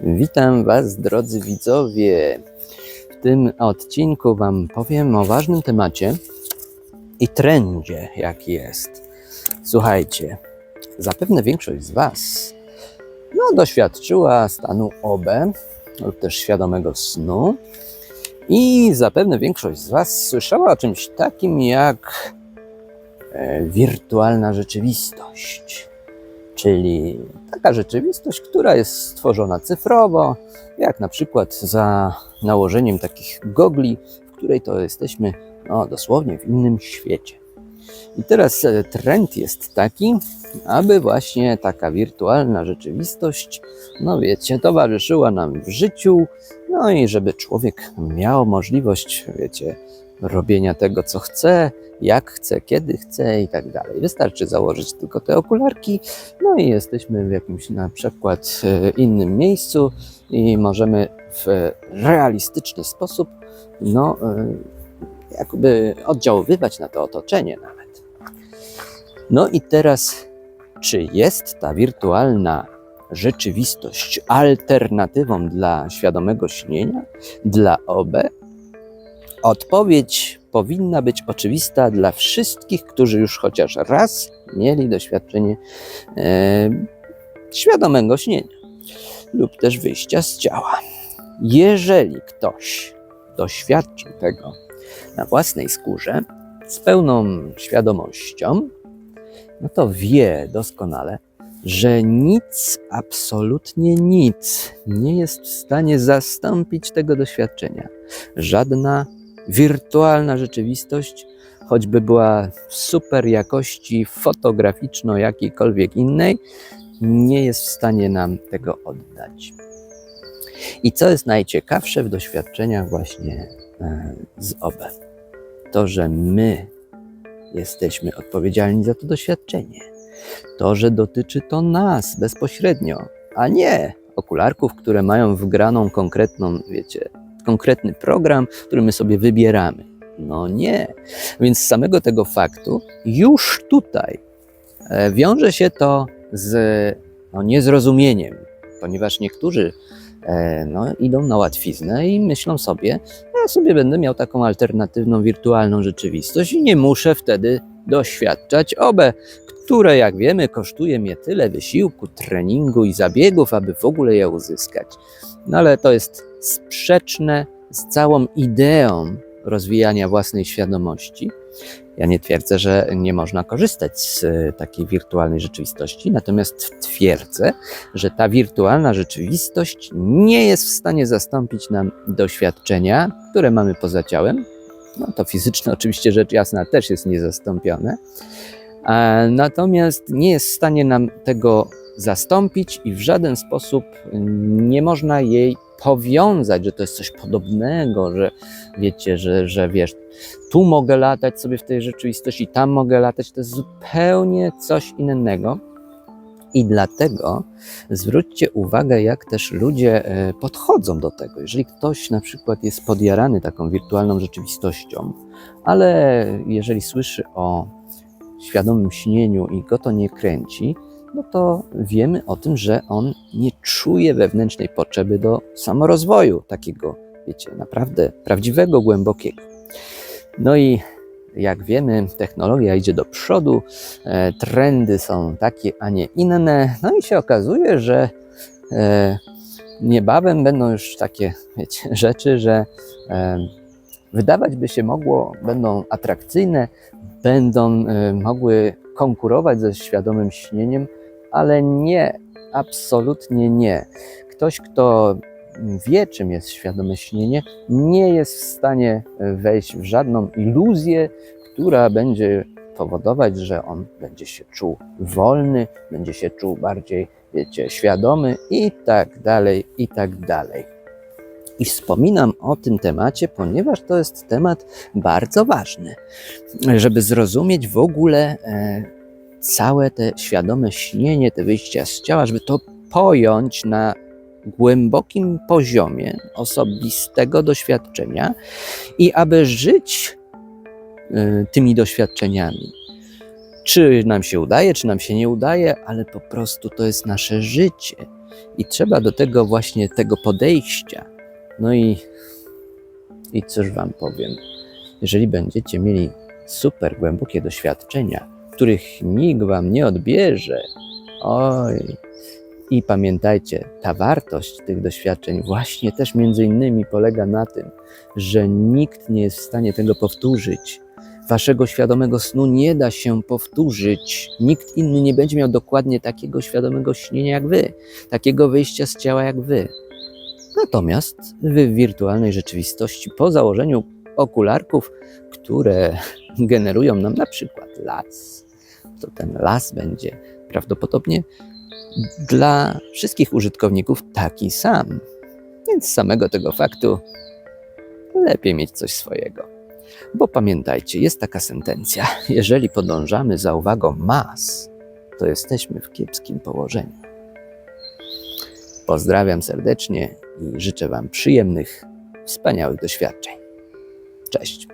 Witam Was, drodzy widzowie. W tym odcinku Wam powiem o ważnym temacie i trendzie, jaki jest. Słuchajcie, zapewne większość z Was no, doświadczyła stanu OB lub też świadomego snu i zapewne większość z Was słyszała o czymś takim jak e, wirtualna rzeczywistość czyli taka rzeczywistość, która jest stworzona cyfrowo, jak na przykład za nałożeniem takich gogli, w której to jesteśmy no, dosłownie w innym świecie. I teraz e, trend jest taki, aby właśnie taka wirtualna rzeczywistość, no wiecie, towarzyszyła nam w życiu, no i żeby człowiek miał możliwość, wiecie, robienia tego, co chce, jak chce, kiedy chce i tak dalej. Wystarczy założyć tylko te okularki, no i jesteśmy w jakimś na przykład e, innym miejscu i możemy w realistyczny sposób, no, e, jakby oddziaływać na to otoczenie nawet. No i teraz, czy jest ta wirtualna rzeczywistość alternatywą dla świadomego śnienia, dla OB? Odpowiedź powinna być oczywista dla wszystkich, którzy już chociaż raz mieli doświadczenie e, świadomego śnienia lub też wyjścia z ciała. Jeżeli ktoś doświadczył tego na własnej skórze z pełną świadomością, no to wie doskonale, że nic, absolutnie nic nie jest w stanie zastąpić tego doświadczenia. Żadna wirtualna rzeczywistość, choćby była super jakości fotograficzno jakiejkolwiek innej, nie jest w stanie nam tego oddać. I co jest najciekawsze w doświadczeniach właśnie e, z OB? To, że my jesteśmy odpowiedzialni za to doświadczenie. To, że dotyczy to nas bezpośrednio, a nie okularków, które mają wgraną konkretną, wiecie, konkretny program, który my sobie wybieramy. No nie. Więc z samego tego faktu już tutaj e, wiąże się to z no, niezrozumieniem, ponieważ niektórzy e, no, idą na łatwiznę i myślą sobie, ja sobie będę miał taką alternatywną, wirtualną rzeczywistość i nie muszę wtedy doświadczać OBE, które, jak wiemy, kosztuje mnie tyle wysiłku, treningu i zabiegów, aby w ogóle je uzyskać. No ale to jest sprzeczne z całą ideą rozwijania własnej świadomości. Ja nie twierdzę, że nie można korzystać z e, takiej wirtualnej rzeczywistości, natomiast twierdzę, że ta wirtualna rzeczywistość nie jest w stanie zastąpić nam doświadczenia, które mamy poza ciałem. No to fizyczne, oczywiście, rzecz jasna, też jest niezastąpione. Natomiast nie jest w stanie nam tego zastąpić i w żaden sposób nie można jej powiązać, że to jest coś podobnego, że wiecie, że, że wiesz, tu mogę latać sobie w tej rzeczywistości, tam mogę latać, to jest zupełnie coś innego. I dlatego zwróćcie uwagę, jak też ludzie e, podchodzą do tego. Jeżeli ktoś na przykład jest podjarany taką wirtualną rzeczywistością, ale jeżeli słyszy o świadomym śnieniu i go to nie kręci, no to wiemy o tym, że on nie czuje wewnętrznej potrzeby do samorozwoju, takiego, wiecie, naprawdę prawdziwego, głębokiego. No i jak wiemy, technologia idzie do przodu, e, trendy są takie, a nie inne, no i się okazuje, że e, niebawem będą już takie wiecie, rzeczy, że e, wydawać by się mogło, będą atrakcyjne, będą e, mogły konkurować ze świadomym śnieniem, ale nie, absolutnie nie. Ktoś, kto wie, czym jest świadome śnienie, nie jest w stanie wejść w żadną iluzję, która będzie powodować, że on będzie się czuł wolny, będzie się czuł bardziej, wiecie, świadomy i tak dalej, i tak dalej. I wspominam o tym temacie, ponieważ to jest temat bardzo ważny, żeby zrozumieć w ogóle e, całe te świadome śnienie, te wyjścia z ciała, żeby to pojąć na głębokim poziomie osobistego doświadczenia i aby żyć y, tymi doświadczeniami. Czy nam się udaje, czy nam się nie udaje, ale po prostu to jest nasze życie. I trzeba do tego właśnie tego podejścia. No i, i cóż Wam powiem, jeżeli będziecie mieli super głębokie doświadczenia, których nikt Wam nie odbierze, oj. I pamiętajcie, ta wartość tych doświadczeń właśnie też między innymi polega na tym, że nikt nie jest w stanie tego powtórzyć. Waszego świadomego snu nie da się powtórzyć. Nikt inny nie będzie miał dokładnie takiego świadomego śnienia jak wy, takiego wyjścia z ciała jak wy. Natomiast wy w wirtualnej rzeczywistości, po założeniu okularków, które generują nam na przykład las, to ten las będzie prawdopodobnie dla wszystkich użytkowników taki sam. Więc z samego tego faktu lepiej mieć coś swojego. Bo pamiętajcie, jest taka sentencja: jeżeli podążamy za uwagą mas, to jesteśmy w kiepskim położeniu. Pozdrawiam serdecznie i życzę Wam przyjemnych, wspaniałych doświadczeń. Cześć.